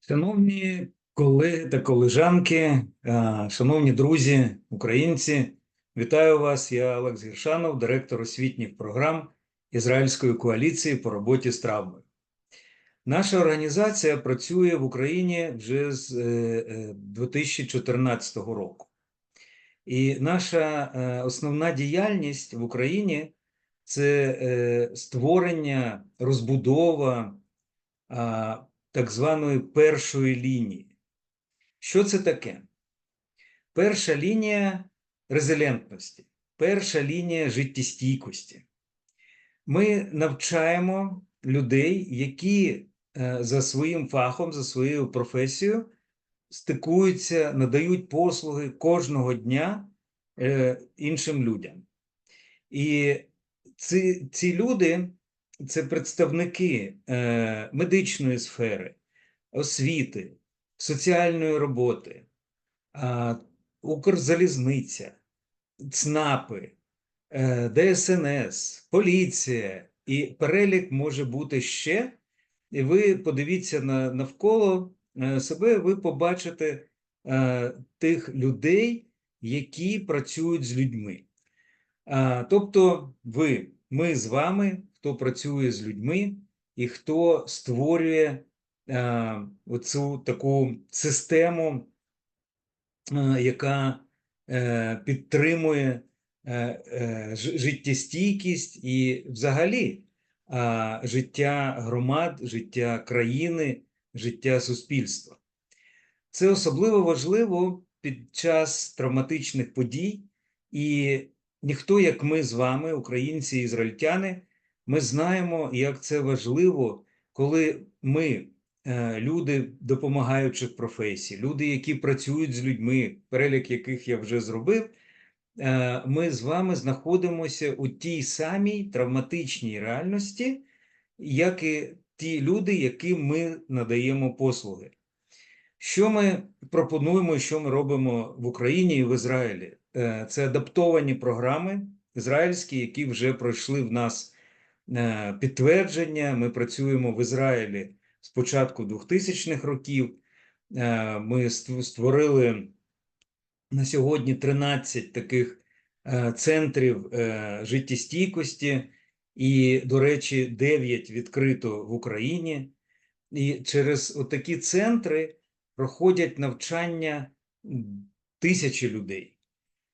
Шановні колеги та колежанки, е, шановні друзі, українці, вітаю вас. Я Олекс Гіршанов, директор освітніх програм Ізраїльської коаліції по роботі з травмою. Наша організація працює в Україні вже з е, е, 2014 року. І наша е, основна діяльність в Україні це е, створення, розбудова так званої першої лінії. Що це таке? Перша лінія резилентності, перша лінія життєстійкості. Ми навчаємо людей, які е, за своїм фахом, за своєю професією стикуються, надають послуги кожного дня е, іншим людям. І ці, ці люди це представники е, медичної сфери, освіти, соціальної роботи, е, Укрзалізниця, ЦНАПи, е, ДСНС, поліція, і перелік може бути ще. І ви подивіться на, навколо е, себе, ви побачите е, тих людей, які працюють з людьми. А, Тобто, ви, ми з вами, хто працює з людьми і хто створює а, оцю таку систему, а, яка е, підтримує е, е, життєстійкість і взагалі а, життя громад, життя країни, життя суспільства. Це особливо важливо під час травматичних подій, і ніхто, як ми з вами, українці і ізраїльтяни, ми знаємо, як це важливо, коли ми, е, люди допомагаючих професій, люди, які працюють з людьми, перелік яких я вже зробив, е, ми з вами знаходимося у тій самій травматичній реальності, як і ті люди, яким ми надаємо послуги. Що ми пропонуємо і що ми робимо в Україні і в Ізраїлі? Е, Це адаптовані програми ізраїльські, які вже пройшли в нас е, підтвердження. Ми працюємо в Ізраїлі з початку 2000-х років. Е, Ми створили на сьогодні 13 таких центрів життєстійкості, і, до речі, 9 відкрито в Україні. І через отакі центри проходять навчання тисячі людей,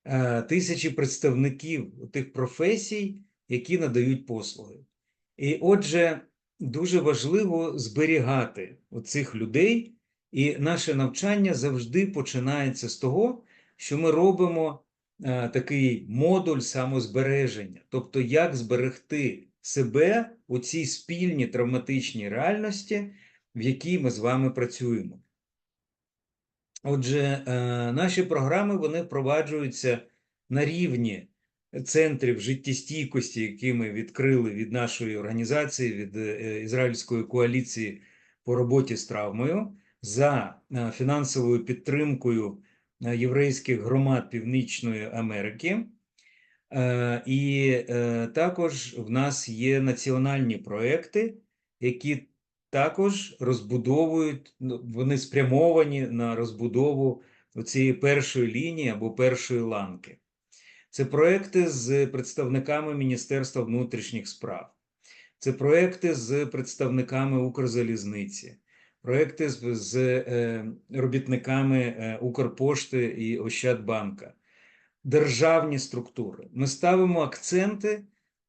е, тисячі представників тих професій, які надають послуги. І отже, дуже важливо зберігати оцих людей, і наше навчання завжди починається з того, що ми робимо е, такий модуль самозбереження, тобто як зберегти себе у цій спільній травматичній реальності, в якій ми з вами працюємо. Отже, е, наші програми вони впроваджуються на рівні центрів життєстійкості, які ми відкрили від нашої організації, від е, Ізраїльської коаліції по роботі з травмою за е, фінансовою підтримкою єврейських громад Північної Америки. І також в нас є національні проекти, які також розбудовують, ну, вони спрямовані на розбудову цієї першої лінії або першої ланки. Це проекти з представниками Міністерства внутрішніх справ, це проекти з представниками Укрзалізниці, проекти з, з е, робітниками е, Укрпошти і Ощадбанка, державні структури. Ми ставимо акценти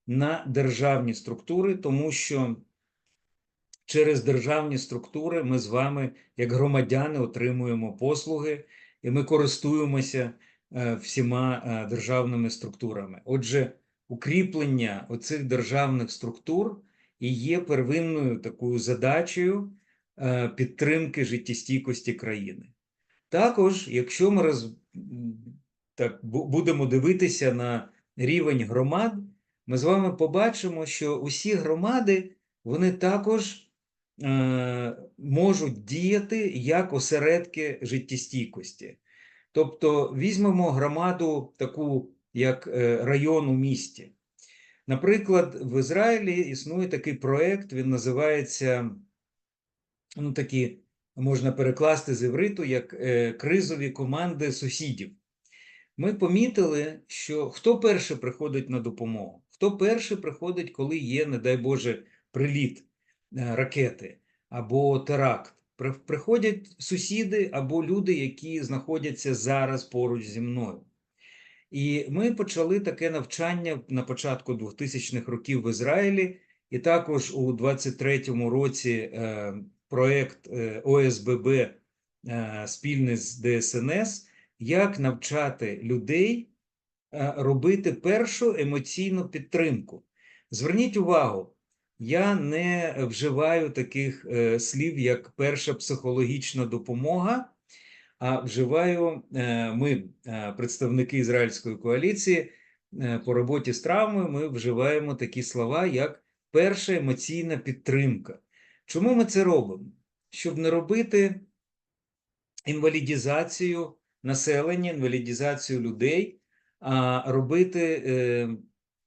на державні структури, тому що через державні структури ми з вами, як громадяни, отримуємо послуги, і ми користуємося е, всіма е, державними структурами. Отже, укріплення оцих державних структур і є первинною такою задачею е, підтримки життєстійкості країни. Також, якщо ми роз... так, будемо дивитися на рівень громад, ми з вами побачимо, що усі громади вони також можуть діяти як осередки життєстійкості. Тобто візьмемо громаду таку, як е, район у місті. Наприклад, в Ізраїлі існує такий проект, він називається ну, такі можна перекласти з івриту як е, кризові команди сусідів. Ми помітили, що хто перше приходить на допомогу, хто перше приходить, коли є, не дай Боже, приліт е, ракети або теракт. Приходять сусіди або люди, які знаходяться зараз поруч зі мною. І ми почали таке навчання на початку 2000-х років в Ізраїлі, і також у 23-му році е, проект е, ОСББ е, спільний з ДСНС, як навчати людей е, робити першу емоційну підтримку. Зверніть увагу, я не вживаю таких е, слів, як перша психологічна допомога, а вживаю е, ми, е, представники ізраїльської коаліції, по роботі з травмою, ми вживаємо такі слова, як перша емоційна підтримка. Чому ми це робимо? Щоб не робити інвалідізацію населення, інвалідізацію людей, а робити е,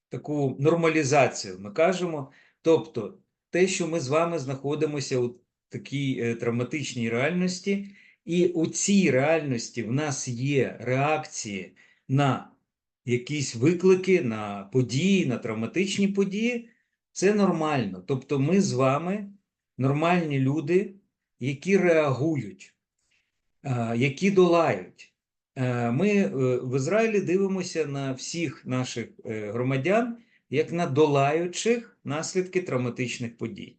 таку нормалізацію. Ми кажемо, тобто те, що ми з вами знаходимося у такій е, травматичній реальності, і у цій реальності в нас є реакції на якісь виклики, на події, на травматичні події, це нормально. Тобто, ми з вами нормальні люди, які реагують, які долають. Е, Ми е, в Ізраїлі дивимося на всіх наших е, громадян як на долаючих наслідки травматичних подій.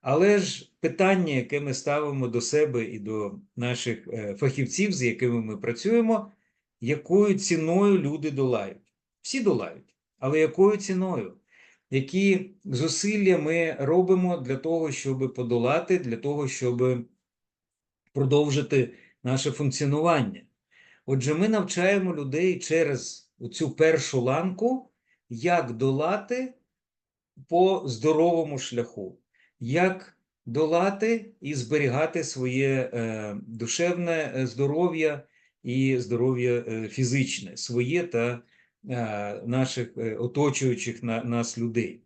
Але ж питання, яке ми ставимо до себе і до наших е, фахівців, з якими ми працюємо, якою ціною люди долають? Всі долають, але якою ціною? Які зусилля ми робимо для того, щоб подолати, для того, щоб продовжити наше функціонування? Отже, ми навчаємо людей через цю першу ланку, як долати по здоровому шляху, як долати і зберігати своє е, душевне е, здоров'я і здоров'я е, фізичне, своє та е, наших е, оточуючих на, нас людей.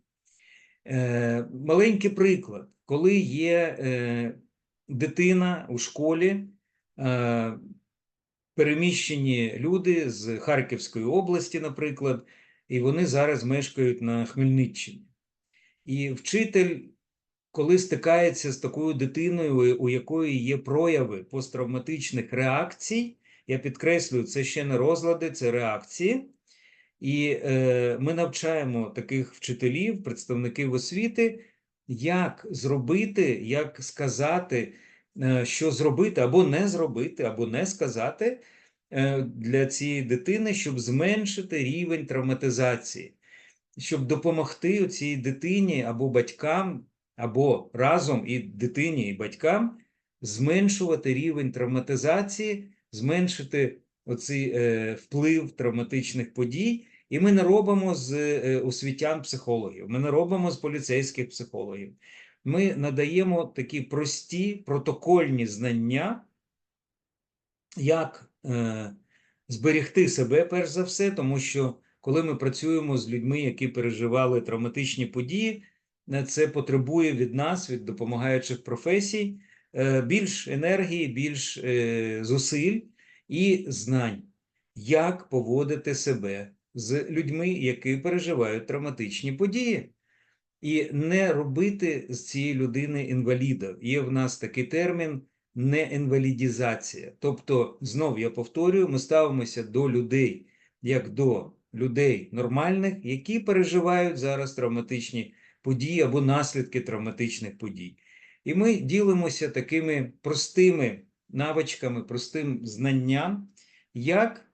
Е, маленький приклад, коли є е, дитина у школі, е, переміщені люди з Харківської області, наприклад, і вони зараз мешкають на Хмельниччині. І вчитель, коли стикається з такою дитиною, у якої є прояви посттравматичних реакцій, я підкреслюю, це ще не розлади, це реакції. І е, ми навчаємо таких вчителів, представників освіти, як зробити, як сказати, е, що зробити, або не зробити, або не сказати для цієї дитини, щоб зменшити рівень травматизації, щоб допомогти цій дитині або батькам, або разом і дитині, і батькам зменшувати рівень травматизації, зменшити оцей е, вплив травматичних подій. І ми не робимо з е, освітян психологів, ми не робимо з поліцейських психологів. Ми надаємо такі прості протокольні знання, як е, зберегти себе перш за все, тому що коли ми працюємо з людьми, які переживали травматичні події, е, це потребує від нас, від допомагаючих професій, е, більш енергії, більш е, зусиль і знань, як поводити себе з людьми, які переживають травматичні події, і не робити з цієї людини інваліда. Є в нас такий термін неінвалідізація. Тобто, знов я повторюю, ми ставимося до людей як до людей нормальних, які переживають зараз травматичні події або наслідки травматичних подій. І ми ділимося такими простими навичками, простим знанням, як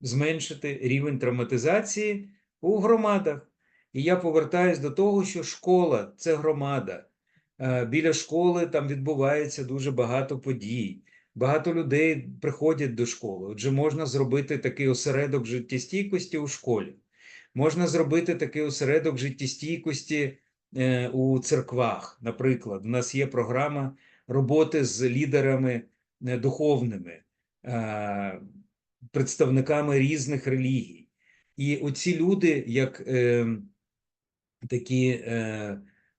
зменшити рівень травматизації у громадах. І я повертаюсь до того, що школа це громада. Е, Біля школи там відбувається дуже багато подій. Багато людей приходять до школи. Отже, можна зробити такий осередок життєстійкості у школі. Можна зробити такий осередок життєстійкості е, у церквах. Наприклад, у нас є програма роботи з лідерами е, духовними, представниками різних релігій. І оці люди, як е, такі,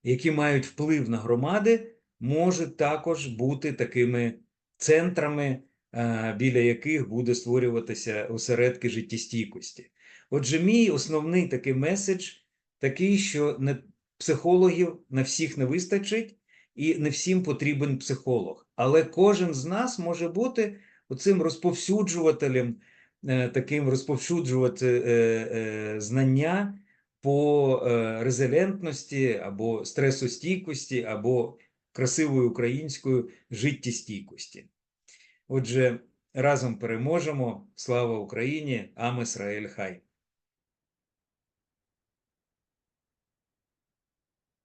які мають вплив на громади, можуть також бути такими центрами, е, біля яких буде створюватися осередки життєстійкості. Отже, мій основний такий меседж такий, що не психологів на всіх не вистачить, і не всім потрібен психолог. Але кожен з нас може бути оцим розповсюджувателем, е, таким розповсюджувати е, знання по е, резилентності або стресостійкості, або красивою українською життєстійкості. Отже, разом переможемо. Слава Україні! Ам Ісраїль Хай!